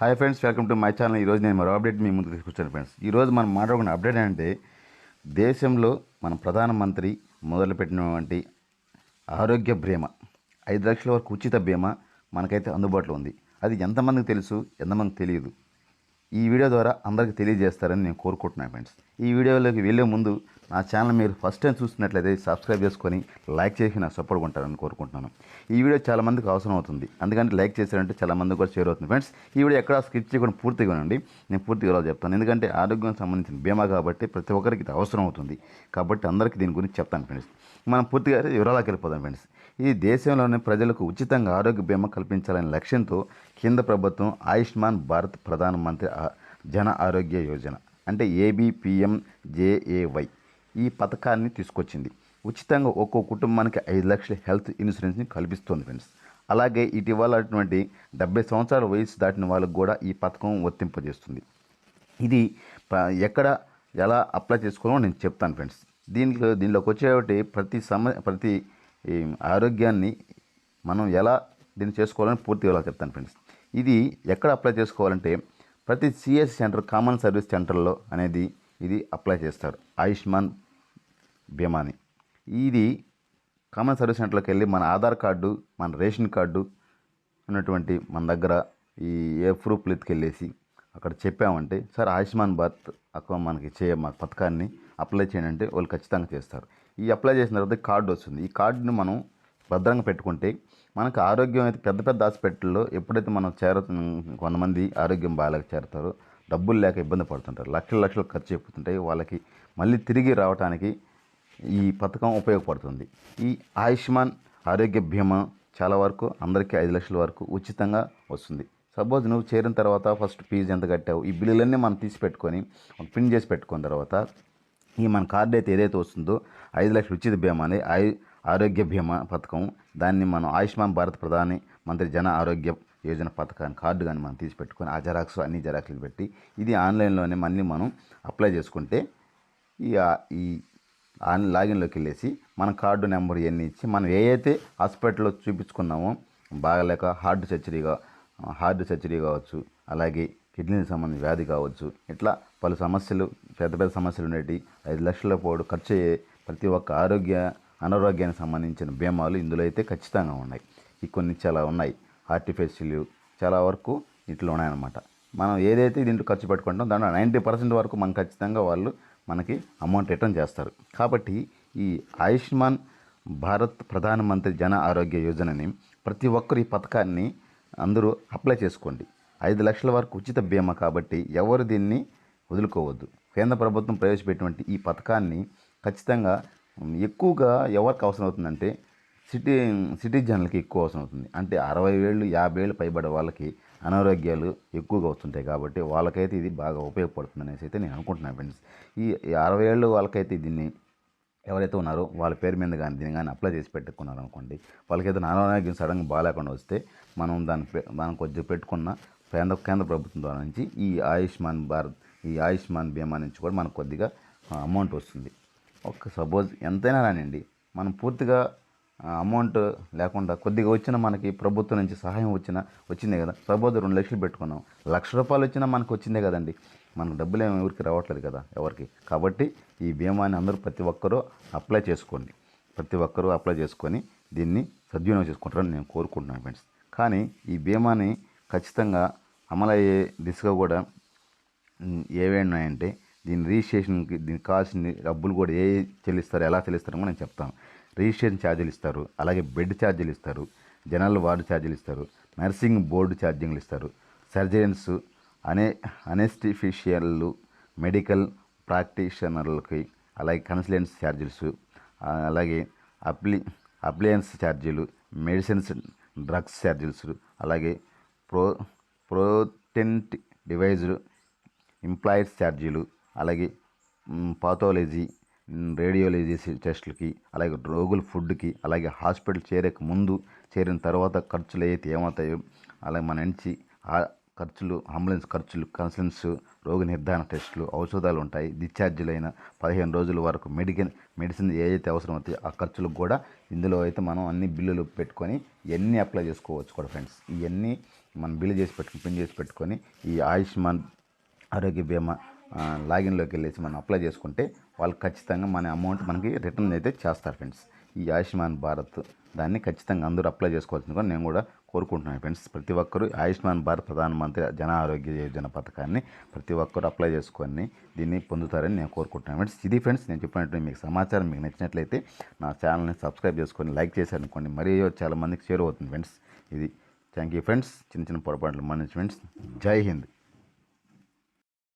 Hi friends welcome to my channel. ఈరోజు నేను మరో అప్డేట్ మీ ముందుకు తీసుకొచ్చాను ఫ్రెండ్స్. ఈరోజు మనం మాట్లాడుకున్న అప్డేట్ ఏంటంటే దేశంలో మన ప్రధానమంత్రి మొదలుపెట్టినటువంటి ఆరోగ్య బీమా ఐదు లక్షల వరకు ఉచిత బీమా మనకైతే అందుబాటులో ఉంది. అది ఎంతమందికి తెలుసు? ఎంతమందికి తెలియదు. ఈ వీడియో ద్వారా అందరికీ తెలియజేస్తారని నేను కోరుకుంటున్నాను ఫ్రెండ్స్. ఈ వీడియోలోకి వెళ్ళే ముందు నా ఛానల్ మీరు ఫస్ట్ టైం చూస్తున్నట్లయితే సబ్స్క్రైబ్ చేసుకొని లైక్ చేసి నా సపోర్ట్ ఉంటారని కోరుకుంటున్నాను. ఈ వీడియో చాలామందికి అవసరం అవుతుంది. అందుకని లైక్ చేశారంటే చాలామంది కూడా షేర్ అవుతుంది. ఫ్రెండ్స్ ఈ వీడియో ఎక్కడ స్కిప్ చేయకుండా పూర్తిగా ఉండండి నేను పూర్తిగా ఇలా చెప్తాను. ఎందుకంటే ఆరోగ్యం సంబంధించిన బీమా కాబట్టి ప్రతి ఒక్కరికి ఇది అవసరం అవుతుంది. కాబట్టి అందరికీ దీని గురించి చెప్తాను ఫ్రెండ్స్. మనం పూర్తిగా వివరాలకు వెళ్ళిపోదాం ఫ్రెండ్స్. ఈ దేశంలోని ప్రజలకు ఉచితంగా ఆరోగ్య బీమా కల్పించాలనే లక్ష్యంతో కేంద్ర ప్రభుత్వం ఆయుష్మాన్ భారత్ ప్రధానమంత్రి జన ఆరోగ్య యోజన అంటే ఏబిపిఎం జేఏవై ఈ పథకాన్ని తీసుకొచ్చింది. ఉచితంగా ఒక్కో కుటుంబానికి ఐదు లక్షల హెల్త్ ఇన్సూరెన్స్ని కల్పిస్తోంది ఫ్రెండ్స్. అలాగే ఇటీవల అటువంటి డెబ్బై సంవత్సరాల వయసు దాటిన వాళ్ళకు కూడా ఈ పథకం వర్తింపజేస్తుంది. ఇది ఎక్కడ ఎలా అప్లై చేసుకోవాలో నేను చెప్తాను ఫ్రెండ్స్. దీంట్లో దీనిలోకి వచ్చేటి ప్రతి సమ ప్రతి ఆరోగ్యాన్ని మనం ఎలా దీన్ని చేసుకోవాలని పూర్తిగా ఎలా చెప్తాను ఫ్రెండ్స్. ఇది ఎక్కడ అప్లై చేసుకోవాలంటే ప్రతి సిఎస్ సెంటర్ కామన్ సర్వీస్ సెంటర్లో అనేది ఇది అప్లై చేస్తారు. ఆయుష్మాన్ బీమాని ఇది కామన్ సర్వీస్ సెంటర్లోకి వెళ్ళి మన ఆధార్ కార్డు మన రేషన్ కార్డు ఉన్నటువంటి మన దగ్గర ఈ ఏ ప్రూఫ్లు ఎత్తుకెళ్ళేసి అక్కడ చెప్పామంటే సార్ ఆయుష్మాన్ భారత్ అకౌంట్ మనకి చేయ మా పథకాన్ని అప్లై చేయండి అంటే వాళ్ళు ఖచ్చితంగా చేస్తారు. ఈ అప్లై చేసిన తర్వాత కార్డు వస్తుంది. ఈ కార్డుని మనం భద్రంగా పెట్టుకుంటే మనకు ఆరోగ్యం అయితే పెద్ద పెద్ద హాస్పిటల్లో ఎప్పుడైతే మనం చేర కొంతమంది ఆరోగ్యం బాగాలేక చేరతారో డబ్బులు లేక ఇబ్బంది పడుతుంటారు. లక్షల లక్షలు ఖర్చు అయిపోతుంటాయి. వాళ్ళకి మళ్ళీ తిరిగి రావడానికి ఈ పథకం ఉపయోగపడుతుంది. ఈ ఆయుష్మాన్ ఆరోగ్య బీమా చాలా వరకు అందరికీ ఐదు లక్షల వరకు ఉచితంగా వస్తుంది. సపోజ్ నువ్వు చేరిన తర్వాత ఫస్ట్ ఫీజు ఎంత కట్టావు? ఈ బిల్లులన్నీ మనం తీసి పెట్టుకొని ప్రింట్ చేసి పెట్టుకున్న తర్వాత ఈ మన కార్డు అయితే ఏదైతే వస్తుందో ఐదు లక్షల ఉచిత బీమా అనేది ఆయు ఆరోగ్య బీమా పథకం దాన్ని మనం ఆయుష్మాన్ భారత్ ప్రధాని మంత్రి జన ఆరోగ్య యోజన పథకాన్ని కార్డు కానీ మనం తీసి పెట్టుకొని ఆ జెరాక్స్ అన్ని జెరాక్స్లు పెట్టి ఇది ఆన్లైన్లోనే మళ్ళీ మనం అప్లై చేసుకుంటే ఈ ఈ ఆన్ లాగిన్లోకి వెళ్ళేసి మన కార్డు నెంబర్ ఇవన్నీ ఇచ్చి మనం ఏదైతే హాస్పిటల్లో చూపించుకున్నామో బాగలేక హార్ట్ సర్జరీగా హార్ట్ సర్జరీ కావచ్చు అలాగే కిడ్నీకి సంబంధించిన వ్యాధి కావచ్చు ఇట్లా పలు సమస్యలు పెద్ద పెద్ద సమస్యలు ఉండేవి ఐదు లక్షల పోడు ఖర్చు అయ్యే ప్రతి ఒక్క ఆరోగ్య అనారోగ్యానికి సంబంధించిన బీమాలు ఇందులో అయితే ఖచ్చితంగా ఉన్నాయి. ఈ కొన్ని చాలా ఉన్నాయి. ఆర్టిఫిషియల్ చాలా వరకు ఇట్లా ఉన్నాయన్నమాట. మనం ఏదైతే దీంట్లో ఖర్చు పెట్టుకుంటామో దాంట్లో నైంటీ పర్సెంట్ వరకు మనం ఖచ్చితంగా వాళ్ళు మనకి అమౌంట్ రిటర్న్ చేస్తారు. కాబట్టి ఈ ఆయుష్మాన్ భారత్ ప్రధానమంత్రి జన ఆరోగ్య యోజనని ప్రతి ఒక్కరు ఈ పథకాన్ని అందరూ అప్లై చేసుకోండి. ఐదు లక్షల వరకు ఉచిత బీమా కాబట్టి ఎవరు దీన్ని వదులుకోవద్దు. కేంద్ర ప్రభుత్వం ప్రవేశపెట్టినటువంటి ఈ పథకాన్ని ఖచ్చితంగా ఎక్కువగా ఎవరికి అవసరం అవుతుందంటే సిటీ సిటిజన్లకి ఎక్కువ అవసరం అవుతుంది. అంటే అరవై ఏళ్ళు యాభై ఏళ్ళు పైబడే వాళ్ళకి అనారోగ్యాలు ఎక్కువగా వస్తుంటాయి కాబట్టి వాళ్ళకైతే ఇది బాగా ఉపయోగపడుతుంది అనేసి అయితే నేను అనుకుంటున్నాను ఫ్రెండ్స్. ఈ అరవై ఏళ్ళు వాళ్ళకైతే దీన్ని ఎవరైతే ఉన్నారో వాళ్ళ పేరు మీద కానీ దీన్ని కానీ అప్లై చేసి పెట్టుకున్నారు అనుకోండి వాళ్ళకైతే అనారోగ్యం సడన్గా బాగాలేకుండా వస్తే మనం దాని పె- మనం కొద్దిగా పెట్టుకున్న కేంద్ర కేంద్ర ప్రభుత్వం ద్వారా నుంచి ఈ ఆయుష్మాన్ భారత్ ఈ ఆయుష్మాన్ బీమా నుంచి కూడా మనకు కొద్దిగా అమౌంట్ వస్తుంది. ఒక సపోజ్ ఎంతైనా రానండి మనం పూర్తిగా అమౌంట్ లేకుండా కొద్దిగా వచ్చిన మనకి ప్రభుత్వం నుంచి సహాయం వచ్చిన వచ్చిందే కదా. సపోజ్ రెండు లక్షలు పెట్టుకున్నాం. లక్ష రూపాయలు వచ్చినా మనకు వచ్చిందే కదండి. మనకు డబ్బులు ఏమి ఎవరికి రావట్లేదు కదా ఎవరికి. కాబట్టి ఈ బీమాని అందరూ ప్రతి ఒక్కరూ అప్లై చేసుకోండి. ప్రతి ఒక్కరూ అప్లై చేసుకొని దీన్ని సద్వినియోగం చేసుకుంటారని నేను కోరుకుంటున్నాను ఫ్రెండ్స్ కానీ ఈ బీమాని ఖచ్చితంగా అమలయ్యే దిశగా కూడా ఉమ్, దీని రిజిస్ట్రేషన్కి దీనికి కావాల్సిన డబ్బులు కూడా ఏ ఏ చెల్లిస్తారు ఎలా చెల్లిస్తారో కూడా నేను చెప్తాను. రిజిస్ట్రేషన్ ఛార్జీలు ఇస్తారు. అలాగే బెడ్ ఛార్జీలు ఇస్తారు. జనరల్ వార్డు ఛార్జీలు ఇస్తారు. నర్సింగ్ బోర్డు ఛార్జింగ్లు ఇస్తారు. సర్జరీన్స్ అనే అనెస్టిఫిషియల్లు మెడికల్ ప్రాక్టీషనర్లకి అలాగే కన్సల్టెన్స్ ఛార్జీస్ అలాగే అప్లి అప్లయన్స్ ఛార్జీలు మెడిసిన్స్ డ్రగ్స్ ఛార్జీస్ అలాగే ప్రో ప్రోటెంట్ డివైజులు ఎంప్లాయీస్ ఛార్జీలు అలాగే పాథాలజీ రేడియాలజీ టెస్టులకి అలాగే రోగుల ఫుడ్కి అలాగే హాస్పిటల్ చేరక ముందు చేరిన తర్వాత ఖర్చులు అయితే ఏమవుతాయో అలాగే మన నుంచి ఖర్చులు అంబులెన్స్ ఖర్చులు కన్సల్టెన్స్ రోగ నిర్ధారణ టెస్టులు ఔషధాలు ఉంటాయి. డిశ్చార్జీలు అయిన పదిహేను రోజుల వరకు మెడికల్ మెడిసిన్ ఏదైతే అవసరం అవుతాయో ఆ ఖర్చులకు కూడా ఇందులో అయితే మనం అన్ని బిల్లులు పెట్టుకొని ఇవన్నీ అప్లై చేసుకోవచ్చు కూడా ఫ్రెండ్స్. ఇవన్నీ మనం బిల్లు చేసి పెట్టుకుని పిన్ చేసి పెట్టుకొని ఈ ఆయుష్మాన్ ఆరోగ్య బీమా లాగిన్లోకి వెళ్ళేసి మనం అప్లై చేసుకుంటే వాళ్ళు ఖచ్చితంగా మన అమౌంట్ మనకి రిటర్న్ అయితే చేస్తారు ఫ్రెండ్స్. ఈ ఆయుష్మాన్ భారత్ దాన్ని ఖచ్చితంగా అందరూ అప్లై చేసుకోవాల్సింది కూడా నేను కూడా కోరుకుంటున్నాను ఫ్రెండ్స్. ప్రతి ఒక్కరూ ఆయుష్మాన్ భారత్ ప్రధానమంత్రి జన ఆరోగ్య యోజన పథకాన్ని ప్రతి ఒక్కరూ అప్లై చేసుకొని దీన్ని పొందుతారని నేను కోరుకుంటున్నాను ఫ్రెండ్స్. ఇది ఫ్రెండ్స్ నేను చెప్పినట్టు మీకు సమాచారం మీకు నచ్చినట్లయితే నా ఛానల్ని సబ్స్క్రైబ్ చేసుకొని లైక్ చేశారనుకోండి మరీ చాలా మందికి షేర్ అవుతుంది ఫ్రెండ్స్. ఇది థ్యాంక్ యూ ఫ్రెండ్స్. చిన్న చిన్న పొరపాట్లు మేనేజ్మెంట్స్ ఫ్రెండ్స్. జై హింద్.